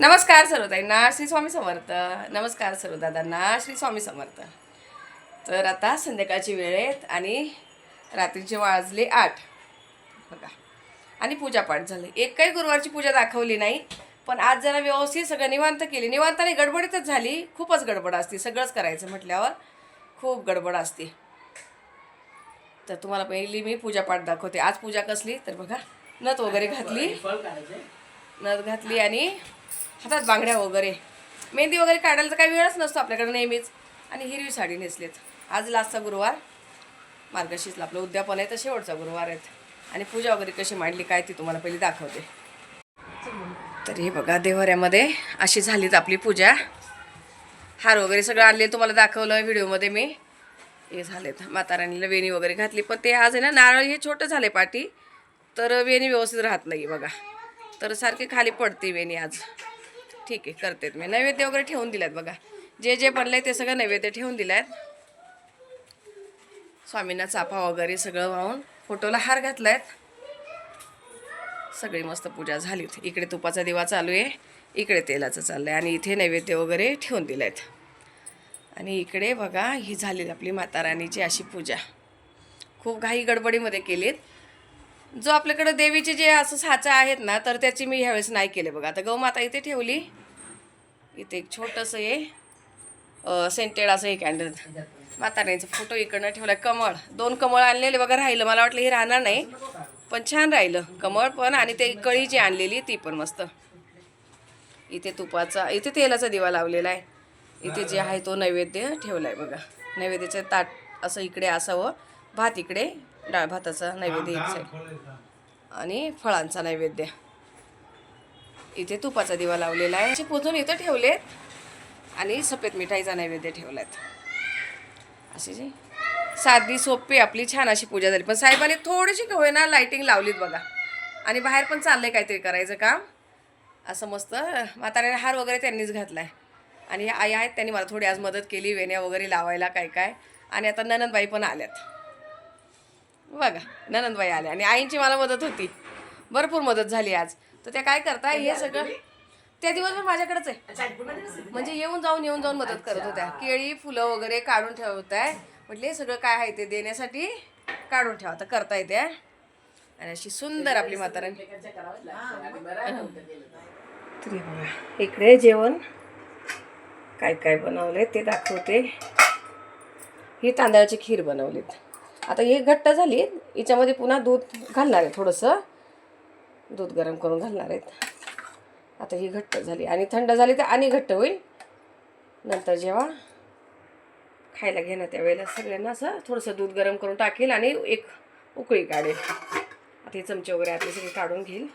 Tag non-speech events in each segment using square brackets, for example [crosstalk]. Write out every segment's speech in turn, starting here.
नमस्कार सर्वताईंना श्री स्वामी समर्थ. नमस्कार सर्व दादांना श्री स्वामी समर्थ. तर आता संध्याकाळची वेळ आहेत आणि रात्रीचे वाजले आठ. बघा. आणि पूजापाठ झाले. एक काही गुरुवारची पूजा दाखवली नाही पण आज जरा व्यवस्थित सगळं निवांत केली. निवांत आणि गडबडीतच झाली. खूपच गडबड असते. सगळंच करायचं म्हटल्यावर खूप गडबड असते. तर तुम्हाला पहिली मी पूजापाठ दाखवते. आज पूजा कसली? तर बघा. नथ वगैरे घातली. नथ घातली आणि हातात बांगड्या वगैरे. मेहंदी वगैरे काढायला तर काही वेळच नसतो आपल्याकडे नेहमीच. आणि हिरवी साडी नेसलीत. आज लास्टचा गुरुवार. मार्गशीर्षला आपलं उद्यापन आहे तर शेवटचा गुरुवार आहेत आणि पूजा वगैरे कशी मांडली काय ती तुम्हाला पहिली दाखवते. तर हे बघा देवाऱ्यामध्ये अशी झालीत आपली पूजा. हार वगैरे सगळं आणले तुम्हाला दाखवलं व्हिडिओमध्ये मी. हे झालेत. माताराणीला वेणी वगैरे घातली पण ते आज आहे ना नारळ हे छोटं झाले पाठी तर वेणी व्यवस्थित राहत नाही बघा. तर सारखी खाली पडते वेणी आज. ठीक आहे करते मी. नैवेद्य वगैरे ठेवून दिल्यात बघा. जे जे बनलंय ते सगळं नैवेद्य ठेवून दिल्यात. स्वामींना चाफा वगैरे सगळं वाहून फोटोला हार घातलायत. सगळी मस्त पूजा झालीत इकडे तुपाचा दिवा चालू आहे इकडे तेलाचं चाललं आहे आणि इथे नैवेद्य वगैरे ठेवून दिलं आहेत आणि इकडे बघा ही झाली आपली माताराणीची अशी पूजा. खूप घाई गडबडीमध्ये केलीत. जो आपल्याकडं देवीचे जे असं साचा आहेत ना तर त्याची मी ह्यावेळेस नाही केले बघा. आता गौमाता इथे ठेवली. इथे एक छोटंसं हे सेंटेड असं हे कॅन्डल माता फोटो इकडनं ठेवला कमळ. दोन कमळ आणलेले बघा राहिलं. मला वाटलं हे राहणार नाही पण छान राहिलं. कमळ पण आणि ते कळी जी आणलेली ती पण मस्त. इथे तुपाचा इथे तेलाचा दिवा लावलेला आहे. इथे जे आहे तो नैवेद्य ठेवला आहे बघा. नैवेद्याचं ताट असं इकडे असावं. भात इकडे डाळ भाताचा नैवेद्य एक आणि फळांचा नैवेद्य. इथे तुपाचा दिवा लावलेला आहे. असे पुजून इथं ठेवलेत आणि सफेद मिठाईचा नैवेद्य ठेवलात अशी जी साधी सोपी आपली छान अशी पूजा झाली. पण साहेबांनी थोडीशी का होईना लाईटिंग लावलीत बघा. आणि बाहेर पण चाललंय काहीतरी करायचं काम. असं मस्त म्हाताऱ्याने हार वगैरे त्यांनीच घातला आहे आणि आई आहेत त्यांनी मला थोडी आज मदत केली वेण्या वगैरे लावायला काय काय. आणि आता ननंदबाई पण आल्यात. बघा ननंदबाई आल्या आणि आईंची मला मदत होती. भरपूर मदत झाली आज. तर त्या काय करताय हे सगळं त्या दिवसभर माझ्याकडेच आहे. म्हणजे येऊन जाऊन येऊन जाऊन मदत करत होत्या. केळी फुलं वगैरे काढून ठेवत आहे म्हटले हे सगळं काय आहे ते देण्यासाठी काढून ठेवा. तर करता येते आणि अशी सुंदर आपली म्हाताराणी. तरी बघा इकडे जेवण. काय काय बनवले ते दाखवते. ही तांदळाची खीर बनवलीत. आता ही घट्ट झाली. हिच्यामध्ये पुन्हा दूध घालणार आहे थोडंसं. दूध गरम करून घालणार आहेत. आता ही घट्ट झाली. आणि थंड झाली तर आणि घट्ट होईल. नंतर जेव्हा खायला घेणं त्यावेळेला सगळ्यांना असं थोडंसं दूध गरम करून टाकेल आणि एक उकळी काढेल. आता हे चमचे वगैरे आपले सगळे काढून घेईल.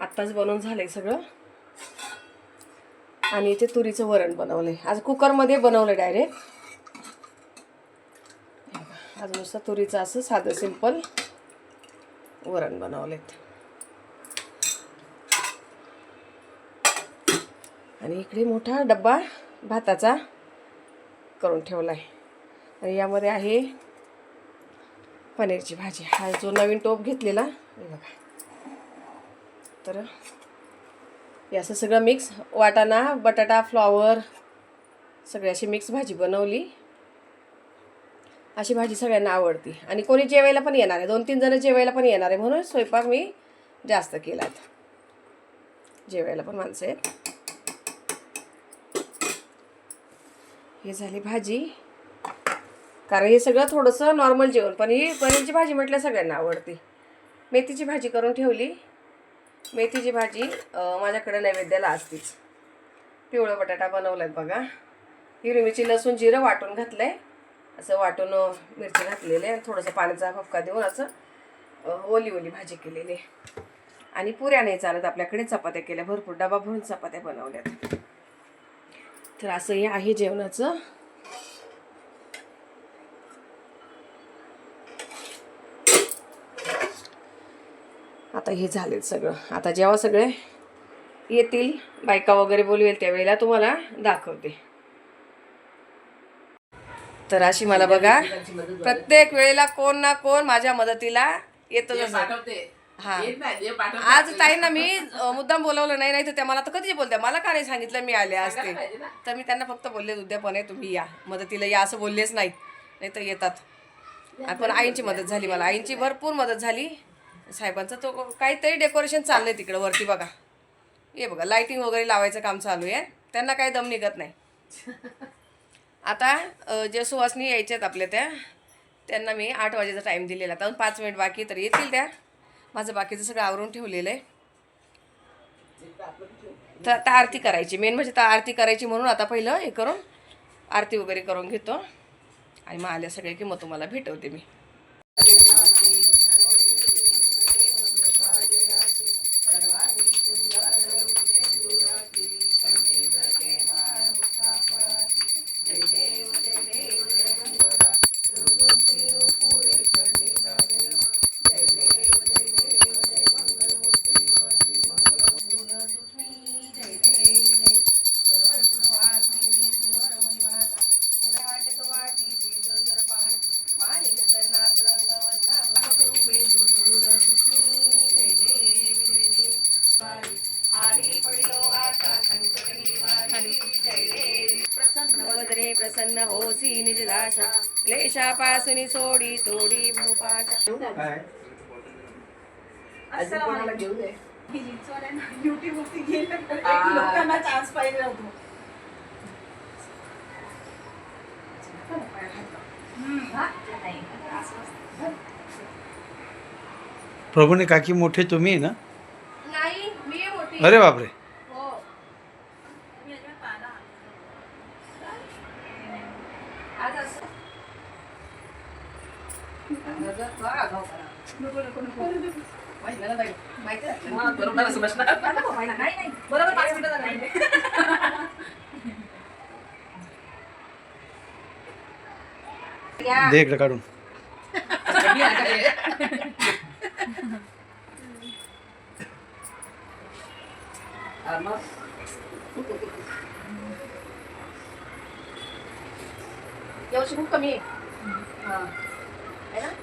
आत्ताच बनवून झालं आहे सगळं. आणि इथे तुरीचं वरण बनवलं आहे आज कुकरमध्ये बनवलं डायरेक्ट आज नुसतं तुरीचं असं साधं सिंपल वरण बनवलेत. आणि इकडे मोठा डब्बा भाताचा करून ठेवला आहे आणि यामध्ये आहे पनीरची भाजी. हा जो नवीन टोप घेतलेला बघा. तर हे असं सगळं मिक्स वाटाणा बटाटा फ्लॉवर सगळ्याशी अशी मिक्स भाजी बनवली. अशी भाजी सगळ्यांना आवडती. आणि कोणी जेवायला पण येणार आहे. दोन तीन जण जेवायला पण येणार आहे. म्हणून स्वयंपाक मी जास्त केलात जेवायला पण माणसं आहेत. हे झाली भाजी. कारण हे सगळं थोडंसं नॉर्मल जेवण. पण ही पनीरची भाजी म्हटलं सगळ्यांना आवडते. मेथीची भाजी करून ठेवली. मेथीची भाजी माझ्याकडे नैवेद्याला असतीच. पिवळा बटाटा बनवलाय बघा. हिरवी मिरची लसूण जिरं वाटून घातलं आहे असं वाटून मिरची घातलेली आहे. थोडंसं पाण्याचा फपका देऊन असं ओली ओली भाजी केलेली आहे. आणि पुऱ्या नाही चालत. आपल्याकडे चपात्या केल्या. भरपूर डबा भरून चपात्या बनवल्यात. तर असं हे आहे जेवणाचं. आता हे झाले सगळं. आता जेव्हा सगळे येतील बायका वगैरे बोलवेल त्यावेळेला तुम्हाला दाखवते. तर अशी मला बघा प्रत्येक वेळेला कोण ना कोण माझ्या मदतीला येतच असं हा. येत नाही, जे पाठवतात आज ते- ताईंना मी अ, मुद्दाम बोलवलं नाही नाही तर त्या मला तर कधी बोलत्या. मला का नाही सांगितलं मी आले असते? सांगायला पाहिजे ना. तर मी त्यांना फक्त बोलले उद्यापणे तुम्ही या. मदतीला या असं बोललेच नाही नाही तर येतात. आपण आईंची मदत झाली मला. आईंची भरपूर मदत झाली. साहेबांचं तो काहीतरी डेकोरेशन चाललंय तिकडं वरती बघा. हे बघा लाईटिंग वगैरे लावायचं काम चालू आहे. त्यांना काही दम निघत नाही. आता अ, जे सुवासनी यायच्यात आपल्या त्या त्यांना मी आठ वाजेचा टाईम दिलेला. आता पाच मिनिट बाकी तर येतील त्या. माझं बाकीचं सगळं आवरून ठेवलेलं आहे. तर आता आरती करायची. मेन म्हणजे तर आरती करायची म्हणून आता पहिलं हे करून आरती वगैरे करून घेतो. आणि मग आल्या सगळे की मग तुम्हाला भेटवते मी. दाशा क्लेशापासून सोडी तोडी भूपाशा अजून कोणाला घेऊ दे लोकांना चान्स पाहिजे होतो. प्रभूने काकी मोठे तुम्ही ना? नाही मी मोठी. अरे बापरे हो आज असं हा, बरोबर असं बसणार. बरोबर पाच मिनिटं झाली. दे इकडे काढून हे- हा. यावर्षी खूप कमी आहे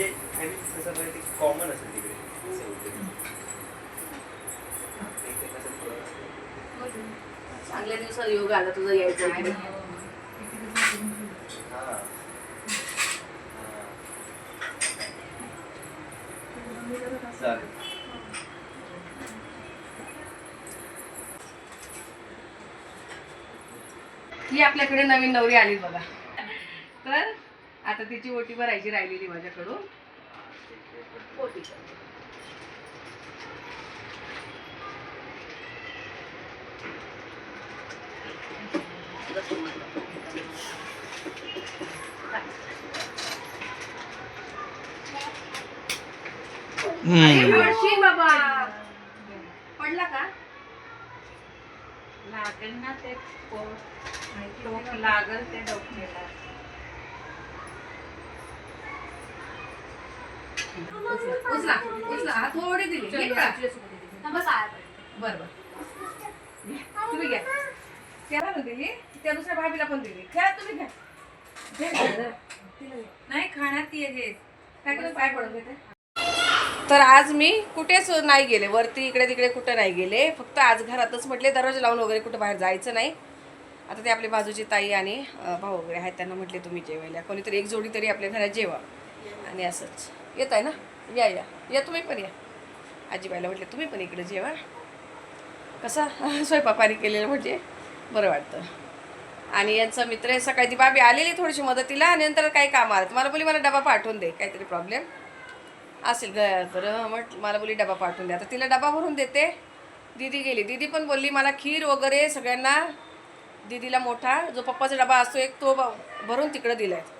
म्हणजे I mean, तसं बरं ते कॉमन असेल तिकडे असं चांगल्या दिवसात योग आला तुझं यायचं इकडे. हां. चालेल आपल्याकडे नवीन नवरी आली बघा आता तिची ओटी भरायची राहिलेली माझ्याकडून. ओटी बाबा. पडला का? लागेल ना ते लागल ते डोक्याला. उचला उचला हा थोडी दिली? बरं बरं. तुम्ही घ्या. त्याला दिली त्या दुसऱ्या भाभीला पण दिली. घ्या तुम्ही घ्या. नाही खाण्यात ये हे काय करून पाय पडून घेते तर आज मी कुठेच नाही गेले. वरती इकडे तिकडे कुठे नाही गेले. फक्त आज घरातच म्हटले दरवाजा लावून वगैरे कुठं बाहेर जायचं नाही. आता ते आपली बाजूची ताई आणि भाऊ वगैरे आहेत त्यांना म्हटले तुम्ही जेवायला. कोणीतरी एक जोडी तरी आपल्या घरात जेवा. आणि असंच. येत आहे ना? या या. या तुम्ही पण या. आजीबाईला म्हटले तुम्ही पण इकडे जेवा. कसा? [laughs] स्वयंपाकपाणी केलेलं म्हणजे बरं वाटतं. आणि यांचा मित्र आहे सकाळी ती बाबी आलेली थोडीशी मदतीला आणि नंतर काही काम आलं. मला बोली मला डबा पाठवून दे काहीतरी प्रॉब्लेम असेल तर म्हट मला बोली डबा पाठवून दे. आता तिला डबा भरून देते. दीदी गेली. दीदी पण बोलली मला खीर वगैरे सगळ्यांना दीदीला मोठा जो पप्पाचा डबा असतो एक तो भरून तिकडं दिला आहे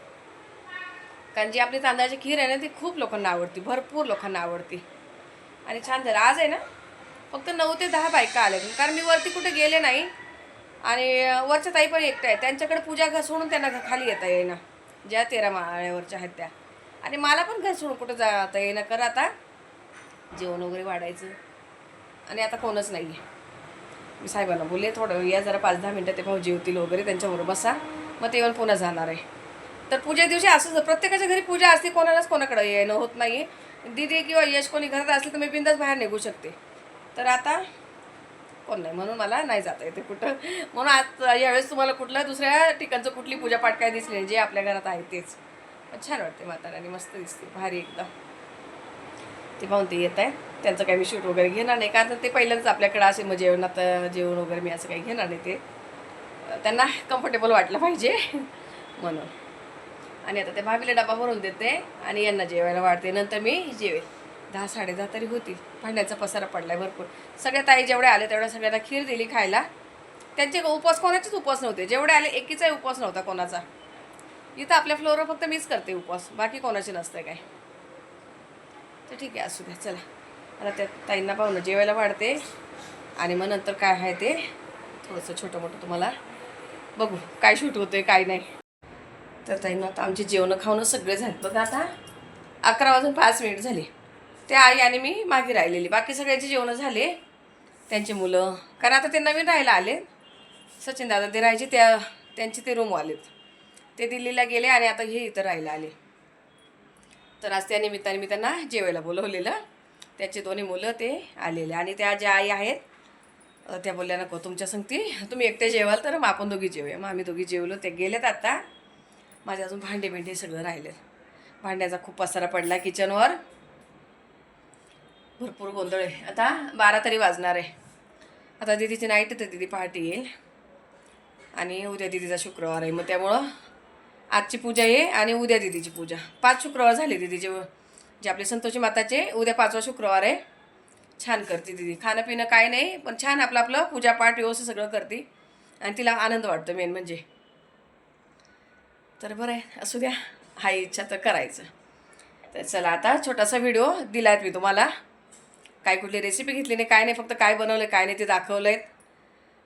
कारण जी आपली तांदळाची खीर आहे ना ती खूप लोकांना आवडती भरपूर लोकांना आवडती. आणि छान झालं. आज आहे ना फक्त नऊ ते दहा बायका आल्या. कारण मी वरती कुठे गेले नाही. आणि वरच्या ताई पण एकट्या आहेत. त्यांच्याकडे पूजा घर सोडून त्यांना घ- खाली येता येईना. ज्या तेरा माळ्यावरच्या आहेत त्या. आणि मला पण घर सोडून कुठं जाता येईना. कर आता. जेवण वगैरे वाढायचं. आणि आता कोणच नाही आहे मी साहेबांना बोलले थोडं या जरा पाच दहा मिनटं ते भाऊ जेवतील वगैरे त्यांच्याबरोबर बसा. मग ते येऊन पुन्हा जाणार आहे. तर पूजे दिवशी असंच प्रत्येकाच्या घरी पूजा असते कोणालाच कोणाकडे येणं होत नाही दिदी किंवा यश कोणी घरात असले तर मी बिंदास बाहेर निघू शकते. तर आता कोण नाही म्हणून मला नाही जाता येते कुठं. म्हणून आज यावेळेस तुम्हाला कुठल्या दुसऱ्या ठिकाणचं कुठली पूजापाठ काय दिसली नाही जे आपल्या घरात आहे तेच. छान वाटते म्हातारानी मस्त दिसते भारी एकदम. ते पाहून ते येत आहे त्यांचं काही मी शूट वगैरे घेणार नाही कारण ते पहिल्यांदाच आपल्याकडे असे मग जेवणात जेवण वगैरे मी असं काही घेणार नाही ते. त्यांना कम्फर्टेबल वाटलं पाहिजे म्हणून. आणि आता त्या भाभीला डबा भरून देते आणि यांना जेवायला वाढते. नंतर मी जेवेल दहा साडे दहा तरी होती भांड्याचा पसारा पडला आहे भरपूर. सगळ्या ताई जेवढ्या आले तेवढ्या सगळ्यांना खीर दिली खायला. त्यांचे उपवास कोणाचेच उपवास नव्हते. जेवढे आले एकीचाही उपवास नव्हता कोणाचा. इथं आपल्या फ्लोअरवर फक्त मीच करते उपवास. बाकी कोणाचे नसतं काय. तर ठीक आहे असू द्या. चला. आता त्या ताईंना पाहून जेवायला वाढते. आणि मग नंतर काय आहे ते थोडंसं छोटं मोठं तुम्हाला बघू. काय शूट होतं आहे काय नाही. तर ताईनं आता आमची जेवणं खावणं सगळे झाले. बघा आता अकरा वाजून पाच मिनिट झाली. ते आई आणि मी मागे राहिलेली. बाकी सगळ्यांची जेवणं झाले. त्यांची मुलं. कारण आता ते नवीन राहायला आले. सचिन दादा ते राहायचे त्या त्यांचे ते रूम आलेत ते दिल्लीला गेले आणि आता हे इथं राहायला आले. तर आज त्या निमित्ताने मी त्यांना जेवायला बोलवलेलं. त्याचे दोन्ही मुलं ते आलेले. आणि त्या ज्या आई आहेत त्या बोलल्या नको तुमच्या संगती तुम्ही एकटे जेवाल तर मग आपण दोघी जेवूया. मग आम्ही दोघी जेवलो. ते गेलेत आता. माझे अजून भांडे बिंडे सगळं राहिले भांड्याचा खूप पसारा पडला किचनवर भरपूर गोंधळ आहे. आता बारा तरी वाजणार आहे. आता दिदीची नाईट तर दिदी पहाटे येईल. आणि उद्या दिदीचा शुक्रवार आहे. मग त्यामुळं आजची पूजा आहे आणि उद्या दिदीची पूजा. पाच शुक्रवार झाले दिदीचे. जे आपले संतोषी माताचे उद्या पाचवा शुक्रवार आहे. छान करते दिदी. खाणं पिणं काय नाही पण छान आपलं आपलं पूजापाठ व्यवस्थित सगळं करते. आणि तिला आनंद वाटतो मेन म्हणजे. तर बरं आहे असू द्या. हा इच्छा तर करायचं. तर चला आता छोटासा व्हिडिओ दिला आहेत मी तुम्हाला. काय कुठली रेसिपी घेतली नाही काय नाही फक्त काय बनवलं काय नाही ते दाखवलं आहेत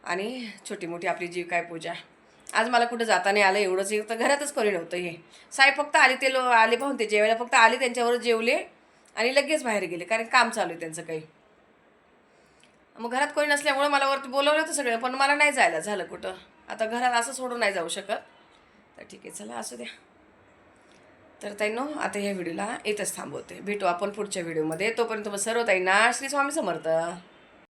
आणि छोटी मोठी आपली जी काय पूजा. आज मला कुठं जाता नाही आलं एवढंच एक तर घरातच करू नव्हतं हे. साहेब फक्त आले ते लो आले पाहून ते जेवायला फक्त आले त्यांच्यावर जेवले आणि लगेच बाहेर गेले कारण काम चालू आहे त्यांचं काही. मग घरात कोणी नसल्यामुळं मला वरती बोलवलं होतं सगळं पण मला नाही जायला झालं कुठं. आता घरात असं सोडून नाही जाऊ शकत. तर ठीक आहे चला असू द्या. तर ताईनो आता ह्या व्हिडिओला येतच थांबवते. भेटू आपण पुढच्या व्हिडिओमध्ये. तोपर्यंत मग सर्व ताईंना श्री स्वामी समर्थ.